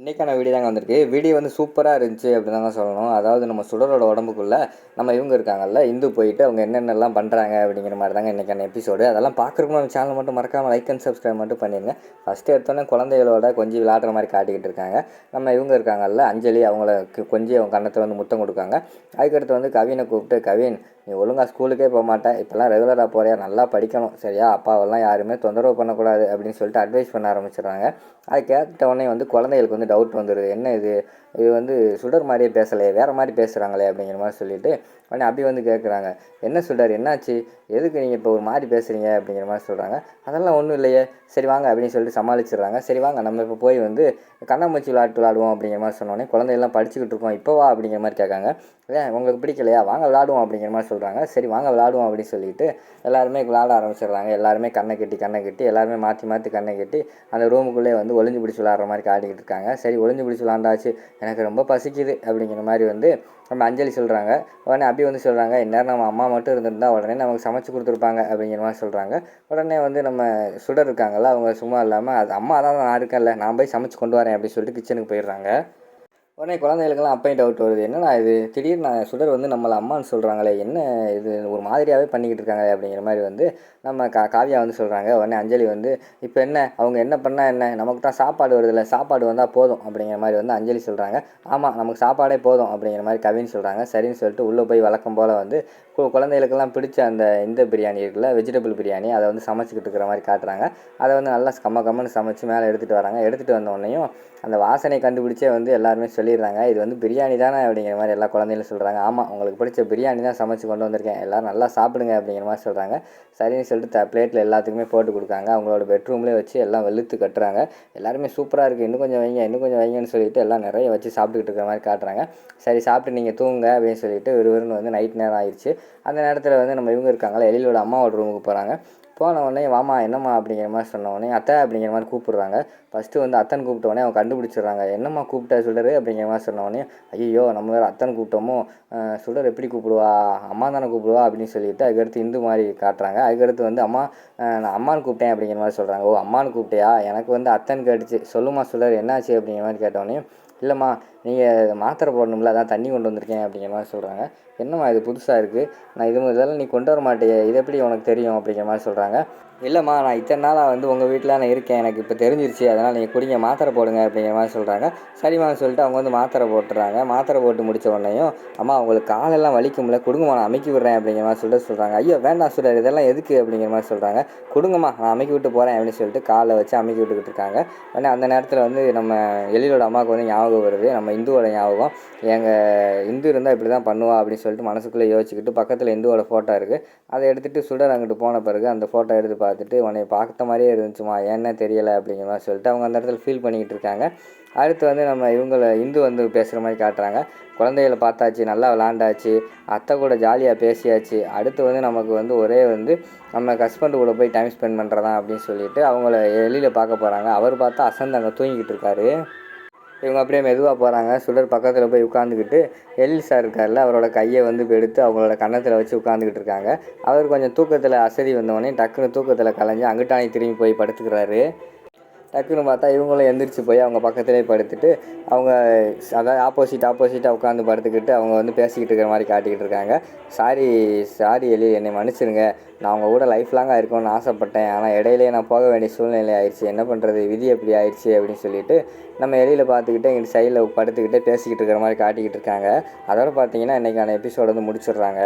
இன்றைக்கான வீடியோ தாங்க வந்திருக்கு. வீடியோ வந்து சூப்பராக இருந்துச்சு அப்படின்னு தாங்க சொல்லணும். அதாவது நம்ம சுடரோட உடம்புக்குள்ளே நம்ம இவங்க இருக்காங்கல்ல இந்து போயிட்டு அவங்க என்னென்னலாம் பண்ணுறாங்க அப்படிங்கிற மாதிரி தாங்க இன்றைக்கான எபிசோடு அதெல்லாம் பார்க்குறக்கு நம்ம சேனல் மட்டும் மறக்காமல் லைக் அண்ட் சப்ஸ்கிரைப் மட்டும் பண்ணிடுங்க ஃபஸ்ட்டு எடுத்தோன்னே குழந்தைகளோட கொஞ்சம் விளாடுற மாதிரி காட்டிக்கிட்டு இருக்காங்க. நம்ம இவங்க இருக்காங்கல்ல அஞ்சலி அவங்கள கொஞ்சம் அவங்க கன்னத்தில் வந்து முத்தம் கொடுக்காங்க. அதுக்கடுத்து வந்து கவினை கூப்பிட்டு கவின் நீ ஒழுங்காக ஸ்கூலுக்கே போக மாட்டேன். இப்போல்லாம் ரெகுலராக போறியா? நல்லா படிக்கணும். சரியா? அப்பாவெல்லாம் யாருமே தொந்தரவு பண்ணக்கூடாது அப்படின்னு சொல்லிட்டு அட்வைஸ் பண்ண ஆரம்பிச்சிடுறாங்க. அது கேட்ட உடனே வந்து குழந்தைகளுக்கு வந்து டவுட் வந்துடுது என்ன இது? இது வந்து சுடர் மாதிரியே பேசலையே வேறு மாதிரி பேசுகிறாங்களே அப்படிங்கிற மாதிரி சொல்லிட்டு உடனே அப்படி வந்து கேட்குறாங்க என்ன சுடர்? என்னாச்சு? எதுக்கு நீங்கள் இப்போ ஒரு மாதிரி பேசுகிறீங்க அப்படிங்கிற மாதிரி சொல்கிறாங்க அதெல்லாம் ஒன்றும் இல்லையே. சரி வாங்க அப்படின்னு சொல்லிட்டு சமாளிச்சிடுறாங்க. சரி வாங்க நம்ம இப்போ போய் வந்து கண்ணாமூச்சி விளாட்டு விளாடுவோம் அப்படிங்கிற மாதிரி சொன்னோடனே குழந்தையெல்லாம் படிச்சுக்கிட்டு இருக்கோம். இப்போ வா அப்படிங்கிற மாதிரி கேட்காங்க. ஏன்? உங்களுக்கு பிடிக்கலையா? வாங்க விளாடுவோம் அப்படிங்கிற மாதிரி சொல்கிறாங்க சொல்கிறாங்க சரி வாங்க விளாடுவோம் அப்படின்னு சொல்லிட்டு எல்லாருமே விளாட ஆரம்பிச்சிடுறாங்க. எல்லாருமே கண்ணை கட்டி கண்ணை கட்டி எல்லாருமே மாற்றி மாற்றி கண்ணை கட்டி அந்த ரூமுக்குள்ளே வந்து ஒளிஞ்சு பிடிச்சி விளாட்ற மாதிரி காட்டிக்கிட்டு இருக்காங்க. சரி ஒளிஞ்சு பிடிச்சி விளாண்டாச்சு. எனக்கு ரொம்ப பசிக்குது அப்படிங்கிற மாதிரி வந்து நம்ம அஞ்சலி சொல்கிறாங்க உடனே அபி வந்து சொல்கிறாங்க இந்நேரம் நம்ம அம்மா மட்டும் இருந்திருந்தால் உடனே நமக்கு சமைச்சு கொடுத்துருப்பாங்க அப்படிங்கிற மாதிரி சொல்கிறாங்க உடனே வந்து நம்ம சுடர் இருக்காங்கல்ல அவங்க சும்மா இல்லாமல் அது அம்மா தான் நான் இருக்கேன்ல நான் போய் சமைச்சு கொண்டு வரேன் அப்படின்னு சொல்லிட்டு கிச்சனுக்கு போயிடுறாங்க. உடனே குழந்தைகளுக்கெல்லாம் அப்பையும் டவுட் வருது. என்னடா இது? திடீர்னு நான் சுடர் வந்து நம்மளை அம்மான்னு சொல்கிறாங்களே என்ன இது? ஒரு மாதிரியாகவே பண்ணிக்கிட்டு இருக்காங்க அப்படிங்கிற மாதிரி வந்து நம்ம கா காவியா வந்து சொல்கிறாங்க உடனே அஞ்சலி வந்து இப்போ என்ன? அவங்க என்ன பண்ணால் என்ன? நமக்கு தான் சாப்பாடு வருதில்ல சாப்பாடு வந்தால் போதும் அப்படிங்கிற மாதிரி வந்து அஞ்சலி சொல்கிறாங்க ஆமாம் நமக்கு சாப்பாடே போதும் அப்படிங்கிற மாதிரி கவின்னு சொல்கிறாங்க சரின்னு சொல்லிட்டு உள்ளே போய் வழக்கம் போல் வந்து கு- குழந்தைகளுக்கெல்லாம் பிடிச்ச அந்த இந்த பிரியாணி இருக்குல்ல வெஜிடபிள் பிரியாணி அதை வந்து சமைச்சிக்கிட்டு இருக்கிற மாதிரி காட்டுறாங்க. அதை வந்து நல்லா கம்ம கம்மன்னு சமைச்சு மேலே எடுத்துகிட்டு வராங்க. எடுத்துகிட்டு வந்த உடனேயும் அந்த வாசனை கண்டுபிடிச்சே வந்து எல்லாருமே சொல்லிடுறாங்க. இது வந்து பிரியாணி தானே அப்படிங்கிற மாதிரி எல்லா குழந்தைகளும் சொல்கிறாங்க ஆமாம் உங்களுக்கு பிடிச்ச பிரியாணி தான் சமைச்சு கொண்டு வந்திருக்கேன். எல்லோரும் நல்லா சாப்பிடுங்க அப்படிங்கிற மாதிரி சொல்கிறாங்க சரின்னு சொல்லிட்டு த பிளேட்டில் எல்லாத்துக்குமே போட்டு கொடுக்காங்க அவங்களோட பெட்ரூம்லேயே வச்சு எல்லாம் வெளுத்து கட்டுறாங்க. எல்லாருமே சூப்பராக இருக்குது இன்னும் கொஞ்சம் வைங்க இன்னும் கொஞ்சம் வைங்கன்னு சொல்லிட்டு எல்லாம் நிறைய வச்சு சாப்பிட்டுக்கிட்டு இருக்கிற மாதிரி காட்டுறாங்க. சரி சாப்பிட்டு நீங்கள் தூங்குங்க அப்படின்னு சொல்லிட்டு விறுவிறுன்னு வந்து நைட் நேரம் ஆயிடுச்சு. அந்த நேரத்தில் வந்து நம்ம இவங்க இருக்காங்களா எழிலோட அம்மாவோட ரூமுக்கு போகிறாங்க போன உடனே வாமா என்னம்மா? அப்படிங்கிற மாதிரி சொன்ன உடனே அத்தை அப்படிங்கிற மாதிரி கூப்பிடுறாங்க. ஃபஸ்ட்டு வந்து அத்தன் கூப்பிட்ட உடனே அவங்க கண்டுபிடிச்சிடுறாங்க. என்னம்மா கூப்பிட்ட? சுடரு அப்படிங்கிற மாதிரி சொன்ன உடனே ஐயோ நம்ம வேறு அத்தன் கூப்பிட்டோமோ? சுடர் எப்படி கூப்பிடுவா? அம்மா தானே கூப்பிடுவா? அப்படின்னு சொல்லிட்டு அதுக்கடுத்து இந்து மாதிரி காட்டுறாங்க. அதுக்கடுத்து வந்து அம்மா நான் அம்மான்னு கூப்பிட்டேன் அப்படிங்கிற மாதிரி சொல்கிறாங்க ஓ அம்மான்னு கூப்பிட்டியா? எனக்கு வந்து அத்தன் கேட்டுச்சு. சொல்லுமா சுடர் என்னாச்சு? அப்படிங்கிற மாதிரி கேட்டோடனே இல்லைம்மா நீங்கள் மாத்திரை போடணும்ல அதான் தண்ணி கொண்டு வந்திருக்கேன் அப்படிங்கிற மாதிரி சொல்கிறாங்க என்னம்மா இது புதுசாக இருக்குது நான் இது இதெல்லாம் நீ கொண்டு வர மாட்டியே இது எப்படி உனக்கு தெரியும் அப்படிங்கிற மாதிரி சொல்கிறாங்க இல்லைம்மா நான் இத்தனை நாளாக வந்து உங்கள் வீட்டில் நான் இருக்கேன். எனக்கு இப்போ தெரிஞ்சிருச்சு. அதனால் நீங்கள் குடிங்க மாத்திரை போடுங்க அப்படிங்கிற மாதிரி சொல்கிறாங்க சரிம்மா சொல்லிட்டு அவங்க வந்து மாத்திரை போட்டுறாங்க. மாத்திரை போட்டு முடித்த உடனேயும் அம்மா உங்களுக்கு காலெல்லாம் வலிக்கும்ல கொடுங்கம்மா நான் அமைக்கி விடுறேன் அப்படிங்கிற மாதிரி சொல்லிட்டு சொல்கிறாங்க ஐயோ வேண்டாம் சுடர் இதெல்லாம் எதுக்கு அப்படிங்கிற மாதிரி சொல்கிறாங்க கொடுங்கம்மா நான் அமைக்கி விட்டு போகிறேன் அப்படின்னு சொல்லிட்டு காலை வச்சு அமைக்கி விட்டுக்கிட்டு இருக்காங்க. உடனே அந்த நேரத்தில் வந்து நம்ம எழிலோட அம்மாவுக்கு வந்து ஞாபகம் வருது. நம்ம இந்துவோட ஞாபகம். எங்கள் இந்து இருந்தால் இப்படி தான் பண்ணுவா அப்படின்னு சொல்லிட்டு மனசுக்குள்ளே யோசிச்சுக்கிட்டு பக்கத்தில் இந்துவோட ஃபோட்டோ இருக்குது அதை எடுத்துகிட்டு சுடர் அங்கிட்டு போன பிறகு அந்த ஃபோட்டோ எடுத்து பார்த்துட்டு உன்னை பார்த்த மாதிரியே இருந்துச்சுமா ஏன்னே தெரியலை? அப்படிங்கிற மாதிரி சொல்லிட்டு அவங்க அந்த இடத்துல ஃபீல் பண்ணிக்கிட்டு இருக்காங்க. அடுத்து வந்து நம்ம இவங்கள இந்து வந்து பேசுகிற மாதிரி காட்டுறாங்க. குழந்தைகளை பார்த்தாச்சு நல்லா விளாண்டாச்சு அத்தை கூட ஜாலியாக பேசியாச்சு. அடுத்து வந்து நமக்கு வந்து ஒரே வந்து நம்ம ஹஸ்பண்டு கூட போய் டைம் ஸ்பெண்ட் பண்ணுறதா அப்படின்னு சொல்லிட்டு அவங்கள வெளியில் பார்க்க போகிறாங்க அவர் பார்த்தா அசந்த அங்கே தூங்கிக்கிட்டு இருக்காரு. இவங்க அப்படியே மெதுவாக போகிறாங்க சுடர் பக்கத்தில் போய் உட்காந்துக்கிட்டு எழில் சார் இருக்கார்ல அவரோட கையை வந்து எடுத்து அவங்களோட கன்னத்தில் வச்சு உட்காந்துக்கிட்டு இருக்காங்க. அவர் கொஞ்சம் தூக்கத்தில் அசதி வந்தவொடனே டக்குன்னு தூக்கத்தில் கலைஞ்சு அங்கிட்டானே திரும்பி போய் படுத்துக்கிறாரு. டக்குன்னு பார்த்தா இவங்களும் எந்திரிச்சு போய் அவங்க பக்கத்துலேயே படுத்துட்டு அவங்க அதாவது ஆப்போசிட் ஆப்போசிட்டாக உட்காந்து படுத்துக்கிட்டு அவங்க வந்து பேசிக்கிட்டு இருக்கிற மாதிரி காட்டிக்கிட்டு இருக்காங்க. சாரி சாரி எலி என்னை மன்னிச்சிருங்க. நான் அவங்க கூட லைஃப் லாங்காக இருக்கணும்னு ஆசைப்பட்டேன். ஆனால் இடையிலே நான் போக வேண்டிய சூழ்நிலை ஆயிடுச்சு. என்ன பண்ணுறது விதி எப்படி ஆயிடுச்சு அப்படின்னு சொல்லிட்டு நம்ம எலியில் பார்த்துக்கிட்டு இங்கிட்டு சைடில் படுத்துக்கிட்டே பேசிக்கிட்டு இருக்கிற மாதிரி காட்டிக்கிட்டு இருக்காங்க. அதோட பார்த்தீங்கன்னா இன்றைக்கான எபிசோடு வந்து முடிச்சிடுறாங்க.